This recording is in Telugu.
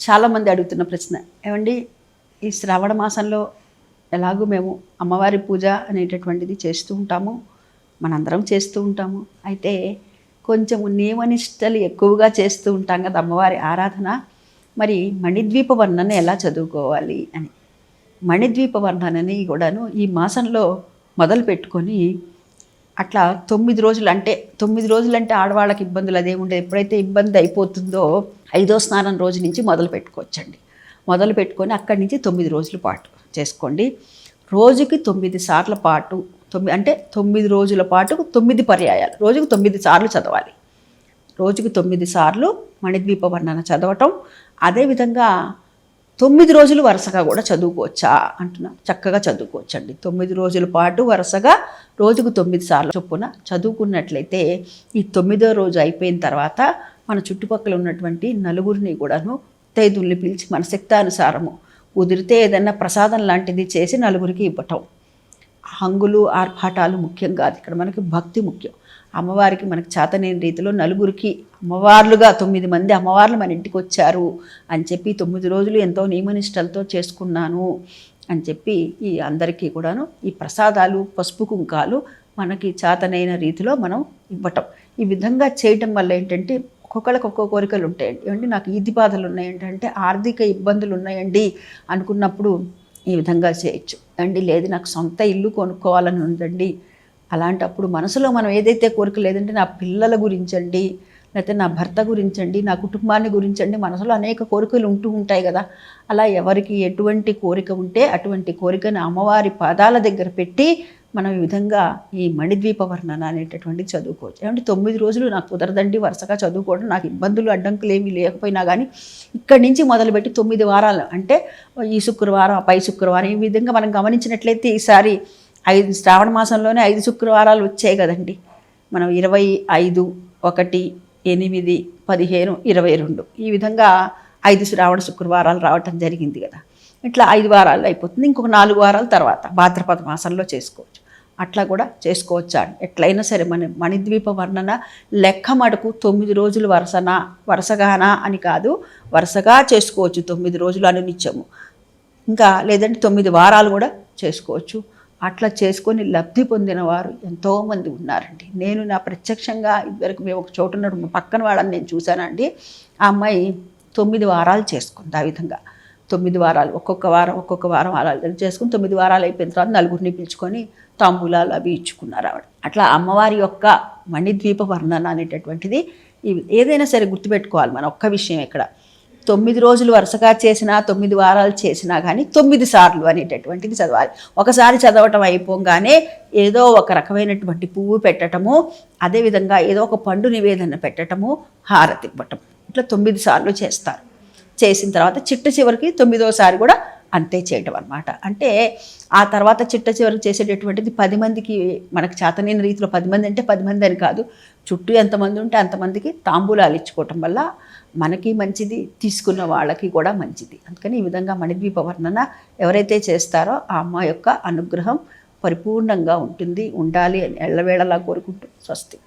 చాలామంది అడుగుతున్న ప్రశ్న ఏమండి ఈ శ్రావణ మాసంలో ఎలాగూ మేము అమ్మవారి పూజ అనేటటువంటిది చేస్తూ ఉంటాము మనందరం చేస్తూ ఉంటాము. అయితే కొంచెం నియమనిష్టలు ఎక్కువగా చేస్తూ ఉంటాం కదా అమ్మవారి ఆరాధన మరి మణిద్వీప వర్ణన ఎలా చదువుకోవాలి? అని. మణిద్వీప వర్ణనని కూడాను ఈ మాసంలో మొదలు పెట్టుకొని అట్లా తొమ్మిది రోజులు అంటే తొమ్మిది రోజులు అంటే ఆడవాళ్ళకి ఇబ్బందులు అదేముండదు ఎప్పుడైతే ఇబ్బంది అయిపోతుందో ఐదో స్నానం రోజు నుంచి మొదలు పెట్టుకోవచ్చండి. మొదలు పెట్టుకొని అక్కడి నుంచి తొమ్మిది రోజుల పాటు చేసుకోండి. రోజుకి తొమ్మిది సార్ల పాటు తొమ్మిది అంటే తొమ్మిది రోజుల పాటు తొమ్మిది పర్యాయాలు. రోజుకు తొమ్మిది సార్లు చదవాలి. రోజుకి తొమ్మిది సార్లు మణిద్వీప వర్ణన చదవటం. అదేవిధంగా తొమ్మిది రోజులు వరుసగా కూడా చదువుకోవచ్చా అంటున్నా చక్కగా చదువుకోవచ్చండి. తొమ్మిది రోజుల పాటు వరుసగా రోజుకు తొమ్మిది సార్లు చొప్పున చదువుకున్నట్లయితే ఈ తొమ్మిదో రోజు అయిపోయిన తర్వాత మన చుట్టుపక్కల ఉన్నటువంటి నలుగురిని కూడాను తేదుల్ని పిలిచి మన శక్తానుసారము కుదిరితే ఏదైనా ప్రసాదం లాంటిది చేసి నలుగురికి ఇవ్వటం. హంగులు ఆర్భాటాలు ముఖ్యం కాదు. ఇక్కడ మనకి భక్తి ముఖ్యం. అమ్మవారికి మనకు చేతనేని రీతిలో నలుగురికి అమ్మవార్లుగా తొమ్మిది మంది అమ్మవార్లు మన ఇంటికి వచ్చారు అని చెప్పి తొమ్మిది రోజులు ఎంతో నియమనిష్టలతో చేసుకున్నాను అని చెప్పి ఈ అందరికీ కూడాను ఈ ప్రసాదాలు పసుపు కుంకాలు మనకి చేతనైన రీతిలో మనం ఇవ్వటం. ఈ విధంగా చేయటం వల్ల ఏంటంటే ఒక్కొక్కరికి ఒక్కొక్క కోరికలు ఉంటాయండి. ఏమంటే నాకు ఈది బాధలు ఉన్నాయంటే ఆర్థిక ఇబ్బందులు ఉన్నాయండి అనుకున్నప్పుడు ఈ విధంగా చేయొచ్చు. అండి లేదు నాకు సొంత ఇల్లు కొనుక్కోవాలని ఉందండి. అలాంటప్పుడు మనసులో మనం ఏదైతే కోరిక లేదంటే నా పిల్లల గురించండి లేకపోతే నా భర్త గురించండి నా కుటుంబాన్ని గురించండి మనసులో అనేక కోరికలు ఉంటూ ఉంటాయి కదా. అలా ఎవరికి ఎటువంటి కోరిక ఉంటే అటువంటి కోరికను అమ్మవారి పాదాల దగ్గర పెట్టి మనం ఈ విధంగా ఈ మణిద్వీప వర్ణన అనేటటువంటి చదువుకోవచ్చు. ఏమంటే తొమ్మిది రోజులు నాకు కుదరదండి వరుసగా చదువుకోవడం. నాకు ఇబ్బందులు అడ్డంకులు ఏమీ లేకపోయినా కానీ ఇక్కడి నుంచి మొదలుపెట్టి తొమ్మిది వారాలు. అంటే ఈ శుక్రవారం పై శుక్రవారం ఈ విధంగా మనం గమనించినట్లయితే ఈసారి ఐదు శ్రావణ మాసంలోనే ఐదు శుక్రవారాలు వచ్చాయి కదండి. మనం ఇరవై ఐదు ఒకటి ఎనిమిది పదిహేను ఇరవై రెండు ఈ విధంగా ఐదు శ్రావణ శుక్రవారాలు రావటం జరిగింది కదా. ఇట్లా ఐదు వారాలు అయిపోతుంది. ఇంకొక నాలుగు వారాల తర్వాత భాద్రపద మాసంలో చేసుకోవచ్చు. అట్లా కూడా చేసుకోవచ్చా? ఎట్లయినా సరే మన మణిద్వీప వర్ణన లెక్క మటుకు తొమ్మిది రోజులు వరుసన వరుసగానా అని కాదు వరుసగా చేసుకోవచ్చు తొమ్మిది రోజులు అనునిత్యము. ఇంకా లేదంటే తొమ్మిది వారాలు కూడా చేసుకోవచ్చు. అట్లా చేసుకొని లబ్ధి పొందిన వారు ఎంతోమంది ఉన్నారండి. నేను నా ప్రత్యక్షంగా ఇదివరకు మేము ఒక చోటున్నప్పుడు మా పక్కన వాళ్ళని నేను చూశానండి. ఆ అమ్మాయి తొమ్మిది వారాలు చేసుకుంది ఆ విధంగా. తొమ్మిది వారాలు ఒక్కొక్క వారం ఒక్కొక్క వారం వారాలు చేసుకుని తొమ్మిది వారాలు అయిపోయిన తర్వాత నలుగురిని పిలుచుకొని తాంబూలాలు అవి ఇచ్చుకున్నారు ఆవిడ. అట్లా అమ్మవారి యొక్క మణిద్వీప వర్ణన అనేటటువంటిది ఇవి ఏదైనా సరే గుర్తుపెట్టుకోవాలి మన ఒక్క విషయం ఇక్కడ తొమ్మిది రోజులు వరుసగా చేసినా తొమ్మిది వారాలు చేసినా కానీ తొమ్మిది సార్లు అనేటటువంటిది చదవాలి. ఒకసారి చదవటం అయిపోగానే ఏదో ఒక రకమైనటువంటి పువ్వు పెట్టటము అదేవిధంగా ఏదో ఒక పండు నివేదన పెట్టటము హారతి ఇవ్వటం. ఇట్లా తొమ్మిది సార్లు చేస్తారు. చేసిన తర్వాత చిట్ట చివరికి తొమ్మిదోసారి కూడా అంతే చేయటం అనమాట అంటే ఆ తర్వాత చిట్ట చివరికి చేసేటటువంటిది పది మందికి మనకు చేతనైన రీతిలో పది మంది అంటే పది మంది అని కాదు. చుట్టూ ఎంతమంది ఉంటే అంతమందికి తాంబూలాలు ఇచ్చుకోవటం వల్ల మనకి మంచిది తీసుకున్న వాళ్ళకి కూడా మంచిది. అందుకని ఈ విధంగా మణిద్వీప వర్ణన ఎవరైతే చేస్తారో ఆ అమ్మ యొక్క అనుగ్రహం పరిపూర్ణంగా ఉంటుంది. ఉండాలి అని ఎల్లవేళలా కోరుకుంటూ స్వస్తి.